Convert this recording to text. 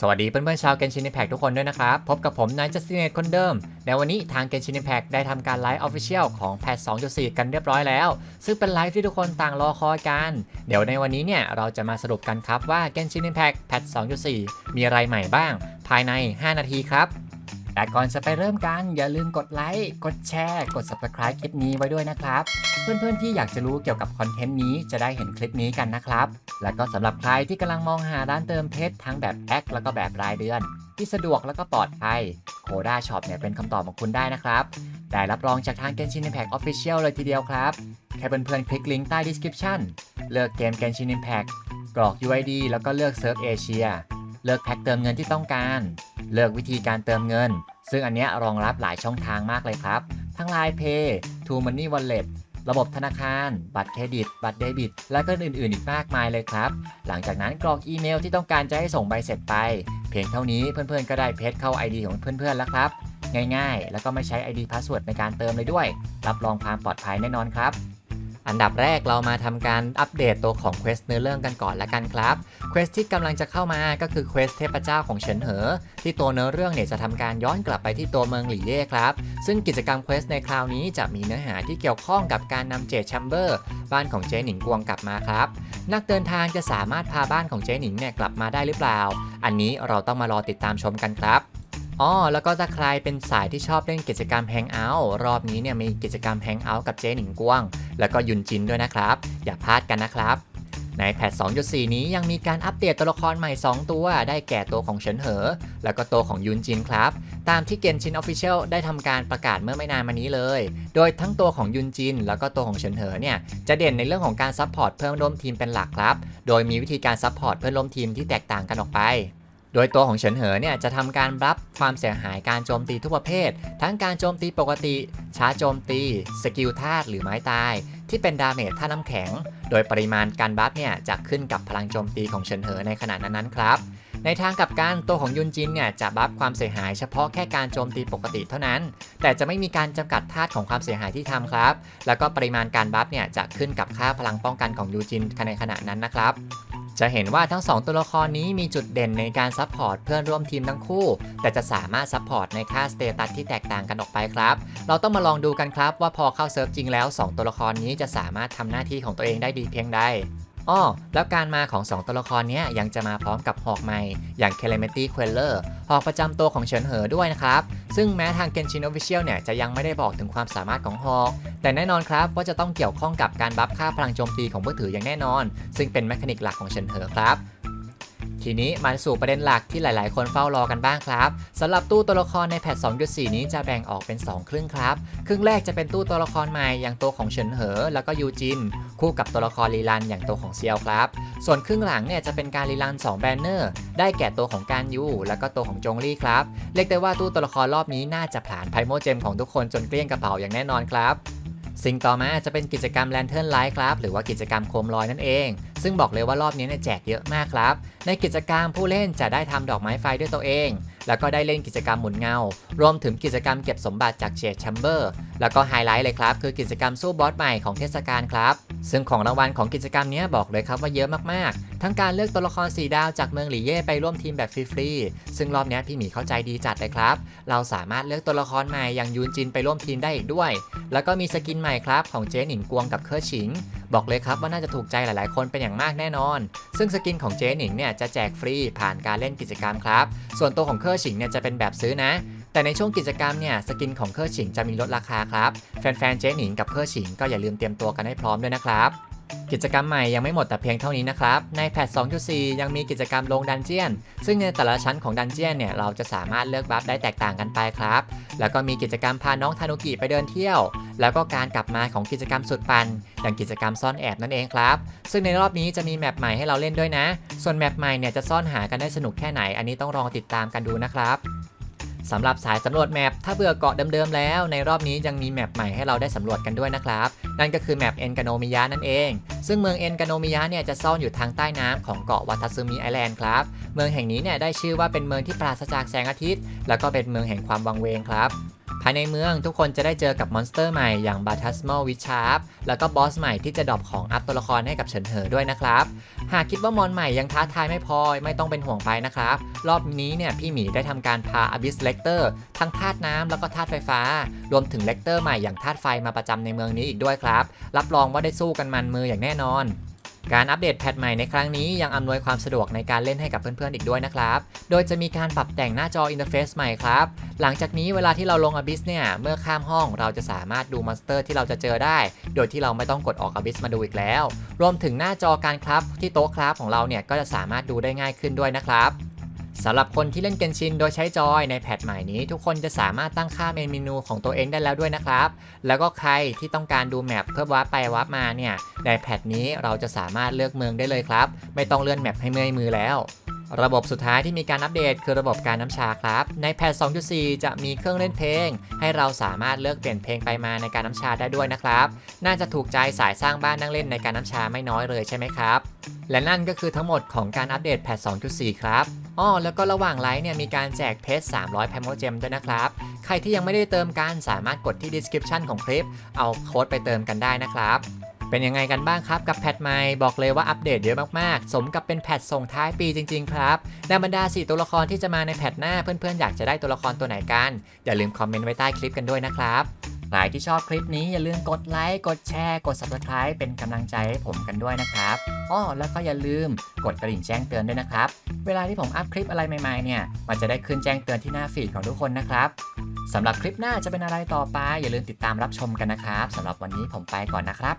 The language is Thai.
สวัสดีเพื่อนๆชาวเกนชิน i แพกทุกคนด้วยนะครับ พบกับผมนายจัสตินเนตคนเดิม ในวันนี้ทางเกนชิน i แพกได้ทำการไลฟ์ออฟฟิเชียลของแพท 2.4 กันเรียบร้อยแล้ว ซึ่งเป็นไลฟ์ที่ทุกคนต่างรอคอยกัน เดี๋ยวในวันนี้เนี่ย เราจะมาสรุปกันครับว่าเกนชิน i แพกแพท 2.4 มีอะไรใหม่บ้าง ภายใน 5 นาทีครับ แต่ก่อนจะไปเริ่มกัน อย่าลืมกดไลค์ กดแชร์ กด subscribe คลิปนี้ไว้ด้วยนะครับ เพื่อนๆที่อยากจะรู้เกี่ยวกับคอนเทนต์นี้จะได้เห็นคลิปนี้กันนะครับ แล้วก็สำหรับใครที่กำลังมองหาร้านเติมเพชรทั้งแบบแอคแล้วก็แบบรายเดือน ที่สะดวกแล้วก็ปลอดภัยโคด้าช็อปเนี่ยเป็นคำตอบของคุณได้นะครับได้รับรองจากทาง Genshin Impact Official เลยทีเดียวครับ แค่เพื่อนๆคลิกลิงก์ใต้ description เลือกเกม Genshin Impact กรอก UID แล้วก็เลือกเซิร์ฟเอเชีย เลือกแพ็คเติมเงินที่ต้องการ เลือกวิธีการเติมเงิน ซึ่งอันนี้รองรับหลายช่องทางมากเลยครับ ทั้ง Line Pay True Money Wallet ระบบธนาคาร บัตรเครดิต บัตรเดบิต และก็อื่นๆ อีกมากมายเลยครับ หลังจากนั้นกรอกอีเมลที่ต้องการจะให้ส่งใบเสร็จไป เพียงเท่านี้เพื่อนๆ ก็ได้เพจเข้า ID ของเพื่อนๆ แล้วครับ ง่ายๆ แล้วก็ไม่ใช้ ID Password ในการเติมเลยด้วย รับรองความปลอดภัยแน่นอนครับ อันดับแรกเรามาทำการอัปเดตตัวของ Quest เนื้อเรื่องกันก่อนละกันครับ Quest ที่กำลังจะเข้ามาก็คือ Quest เทพเจ้าของเฉินเหอ ที่ตัวเนื้อเรื่องเนี่ยจะทำการย้อนกลับไปที่ตัวเมืองหลี่เย่ครับ ซึ่งกิจกรรม Quest ในคราวนี้จะมีเนื้อหาที่เกี่ยวข้องกับการนำเจดแชมเบอร์ บ้านของเจหนิงกวงกลับมาครับ นักเดินทางจะสามารถพาบ้านของเจหนิงเนี่ยกลับมาได้หรือเปล่า อันนี้เราต้องมารอติดตามชมกันครับอ๋อแล้วก็ถ้าใครเป็นสายที่ชอบเล่นกิจกรรมแฮงเอาท์รอบนี้เนี่ยมีกิจกรรมแฮงเอาท์กับเจหนิงกวง แล้วก็ยุนจินด้วยนะครับ อย่าพลาดกันนะครับ ในแพท 2.4 นี้ยังมีการอัปเดตตัวละครใหม่ 2 ตัว ได้แก่ตัวของเฉินเหอ แล้วก็ตัวของยุนจินครับ ตามที่เกนชินออฟฟิเชียลได้ทำการประกาศเมื่อไม่นานมานี้เลย โดยทั้งตัวของยุนจิน แล้วก็ตัวของเฉินเหอเนี่ยจะเด่นในเรื่องของการซัพพอร์ตเพื่อนร่วมทีมเป็นหลักครับ โดยมีวิธีการซัพพอร์ตเพื่อนร่วมทีมที่แตกต่างกันออกไปโดยตัวของเฉินเหอเนี่ยจะทำการรับความเสียหายการโจมตีทุกประเภท ทั้งการโจมตีปกติ ช้าโจมตี สกิลธาตุหรือไม้ตาย ที่เป็นดาเมจท่าน้ำแข็ง โดยปริมาณการบัฟเนี่ยจะขึ้นกับพลังโจมตีของเฉินเหอในขณะนั้นๆครับ ในทางกลับกันตัวของยุนจินเนี่ยจะบัฟความเสียหายเฉพาะแค่การโจมตีปกติเท่านั้น แต่จะไม่มีการจำกัดธาตุของความเสียหายที่ทำครับ แล้วก็ปริมาณการบัฟเนี่ยจะขึ้นกับค่าพลังป้องกันของยูจินในขณะนั้นนะครับ จะเห็นว่าทั้ง 2 ตัวละครนี้มีจุดเด่นในการซัพพอร์ตเพื่อนร่วมทีมทั้งคู่ แต่จะสามารถซัพพอร์ตในค่าสเตตัสที่แตกต่างกันออกไปครับ เราต้องมาลองดูกันครับว่าพอเข้าเซิร์ฟจริงแล้ว 2 ตัวละครนี้จะสามารถทำหน้าที่ของตัวเองได้ดีเพียงใด อ้อแล้วการมาของ 2 ตัวละครนี้ยังจะมาพร้อมกับหอกใหม่ อย่างเคลเมนตีควอเลอร์หอกประจำตัวของเฉินเหอด้วยนะครับ ซึ่งแม้ทาง Genshin Official เนี่ยจะยังไม่ได้บอกถึงความสามารถของหอก แต่แน่นอนครับว่าจะต้องเกี่ยวข้องกับการบัฟค่าพลังโจมตีของมือถืออย่างแน่นอน ซึ่งเป็นแมคานิกหลักของเฉินเหอครับ ทีนี้มาสู่ประเด็นหลักที่หลาย ๆ คนเฝ้ารอกันบ้างครับสำหรับตู้ตัวละครในแพท 2.4 นี้จะแบ่งออกเป็น 2 ครึ่งครับ ครึ่งแรกจะเป็นตู้ตัวละครใหม่อย่างตัวของเฉินเหอ แล้วก็ยูจิน คู่กับตัวละครลีลันอย่างตัวของเซียวครับ ส่วนครึ่งหลังเนี่ยจะเป็นการรีลัน2แบนเนอร์ได้แก่ตัวของการยูแล้วก็ตัวของจงลี่ครับเรียกได้ว่าตู้ตัวละครรอบนี้น่าจะผ่านไพโมเจมของทุกคนจนเกลี้ยงกระเป๋าอย่างแน่นอนครับสิ่งต่อมาจะเป็นกิจกรรมแลนเทิร์นไลท์ครับ หรือว่ากิจกรรมโคมลอยนั่นเอง ซึ่งบอกเลยว่ารอบนี้เนี่ยแจกเยอะมากครับ ในกิจกรรมผู้เล่นจะได้ทำดอกไม้ไฟด้วยตัวเอง แล้วก็ได้เล่นกิจกรรมหมุนเงา รวมถึงกิจกรรมเก็บสมบัติจากเชดแชมเบอร์ แล้วก็ไฮไลท์เลยครับ คือกิจกรรมสู้บอสใหม่ของเทศกาลครับ ซึ่งของรางวัลของกิจกรรมนี้บอกเลยครับว่าเยอะมากๆ ทั้งการเลือกตัวละคร 4 ดาวจากเมืองหลี่เย่ไปร่วมทีมแบบฟรีๆ ซึ่งรอบนี้พี่หมีเข้าใจดีจัดเลยครับ เราสามารถเลือกตัวละครใหม่อย่างยูนจินไปร่วมทีมได้อีกด้วย แล้วก็มีสกินใหม่ครับของเจ๊หนิงกวงกับเคอร์ชิง บอกเลยครับว่าน่าจะถูกใจหลายๆ คนเป็นอย่างมากแน่นอน ซึ่งสกินของเจ๊หนิงเนี่ยจะแจกฟรีผ่านการเล่นกิจกรรมครับ ส่วนตัวของเคอร์ชิงเนี่ยจะเป็นแบบซื้อนะ แต่ในช่วงกิจกรรมเนี่ยสกินของเคอร์ชิงจะมีลดราคาครับ แฟนๆเจ๊หนิงกับเคอร์ชิงก็อย่าลืมเตรียมตัวกันให้พร้อมด้วยนะครับกิจกรรมใหม่ยังไม่หมดแต่เพียงเท่านี้นะครับ ในแพท 2.4 ยังมีกิจกรรมลงดันเจียน ซึ่งในแต่ละชั้นของดันเจียนเนี่ย เราจะสามารถเลือกบัฟได้แตกต่างกันไปครับ แล้วก็มีกิจกรรมพาน้องทานุกิไปเดินเที่ยว แล้วก็การกลับมาของกิจกรรมสุดปันอย่างกิจกรรมซ่อนแอบนั่นเองครับ ซึ่งในรอบนี้จะมีแมปใหม่ให้เราเล่นด้วยนะ ส่วนแมปใหม่เนี่ยจะซ่อนหากันได้สนุกแค่ไหน อันนี้ต้องลองติดตามกันดูนะครับ สำหรับสายสำรวจแมปถ้าเบื่อเกาะเดิมๆแล้ว ในรอบนี้ยังมีแมปใหม่ให้เราได้สำรวจกันด้วยนะครับ นั่นก็คือแมปเอ็นกาโนมิยะนั่นเอง ซึ่งเมืองเอ็นกาโนมิยะเนี่ยจะซ่อนอยู่ทางใต้น้ำของเกาะวัตซึมิไอแลนด์ครับ เมืองแห่งนี้เนี่ยได้ชื่อว่าเป็นเมืองที่ปราศจากแสงอาทิตย์ แล้วก็เป็นเมืองแห่งความวังเวงครับ ภายในเมืองทุกคนจะได้เจอกับมอนสเตอร์ใหม่อย่างบาทัสมอลวิชาร์ปแล้วก็บอสใหม่ที่จะดรอปของอัพตัวละครให้กับเฉินเหอด้วยนะครับ หากคิดว่ามอนใหม่ยังท้าทายไม่พอไม่ต้องเป็นห่วงไปนะครับ รอบนี้เนี่ยพี่หมีได้ทำการพาอ b ิสเลกเตอร์ทั้งธาตุน้ำแล้วก็ธาตุไฟฟ้า รวมถึงเลกเตอร์ใหม่อย่างธาตุไฟมาประจำในเมืองนี้อีกด้วยครับ รับรองว่าได้สู้กันมันมืออย่างแน่นอน การอัปเดตแพทใหม่ในครั้งนี้ยังอำนวยความสะดวกในการเล่นให้กับเพื่อนๆอีกด้วยนะครับ โดยจะมีการปรับแต่งหน้าจออินเทอร์เฟซใหม่ครับ หลังจากนี้เวลาที่เราลงอบิสเนี่ย เมื่อข้ามห้องเราจะสามารถดูมอนสเตอร์ที่เราจะเจอได้ โดยที่เราไม่ต้องกดออกอบิสมาดูอีกแล้ว รวมถึงหน้าจอการครับที่โต๊ะครับของเราเนี่ยก็จะสามารถดูได้ง่ายขึ้นด้วยนะครับ สำหรับคนที่เล่นเกนชินโดยใช้จอยในแพทใหม่นี้ ทุกคนจะสามารถตั้งค่าเมนเมนูของตัวเองได้แล้วด้วยนะครับ แล้วก็ใครที่ต้องการดูแมปเพื่อวาร์ปไปวาร์ปมาเนี่ยในแพทนี้เราจะสามารถเลือกเมืองได้เลยครับ ไม่ต้องเลื่อนแมปให้เมื่อยมือแล้วระบบสุดท้ายที่มีการอัปเดตคือระบบการน้ำชาครับ ในแพท 2.4 จะมีเครื่องเล่นเพลง ให้เราสามารถเลือกเปลี่ยนเพลงไปมาในการน้ำชาได้ด้วยนะครับ น่าจะถูกใจสายสร้างบ้านนั่งเล่นในการน้ำชาไม่น้อยเลยใช่ไหมครับ และนั่นก็คือทั้งหมดของการอัปเดตแพท 2.4 ครับ อ้อแล้วก็ระหว่างไลฟ์เนี่ยมีการแจกเพชร300 p a m o g e m ด้วยนะครับ ใครที่ยังไม่ได้เติมกันสามารถกดที่ description ของคลิป เอาโค้ดไปเติมกันได้นะครับเป็นยังไงกันบ้างครับกับแพทใหม่บอกเลยว่าอัปเดตเยอะมากๆ สมกับเป็นแพทส่งท้ายปีจริง ๆ ครับในบรรดา 4 ตัวละครที่จะมาในแพทหน้าเพื่อนๆ อยากจะได้ตัวละครตัวไหนกัน อย่าลืมคอมเมนต์ไว้ใต้คลิปกันด้วยนะครับ รที่ชอบคลิปนี้อย่าลืมกดไลค์ กดแชร์ กด subscribe เป็นกำลังใจให้ผมกันด้วยนะครับอ้อแล้วก็อย่าลืมกดกระดิ่งแจ้งเตือนด้วยนะครับ เวลาที่ผมอัพคลิปอะไรใหม่ๆเนี่ย มันจะได้ขึ้นแจ้งเตือนที่หน้าฟีดของทุกคนนะครับสำหรับคลิปหน้าจะเป็นอะไรต่อไป อย่าลืมติดตามรับชมกันนะครับสำหรับวันนี้ผมไปก่อนนะครับ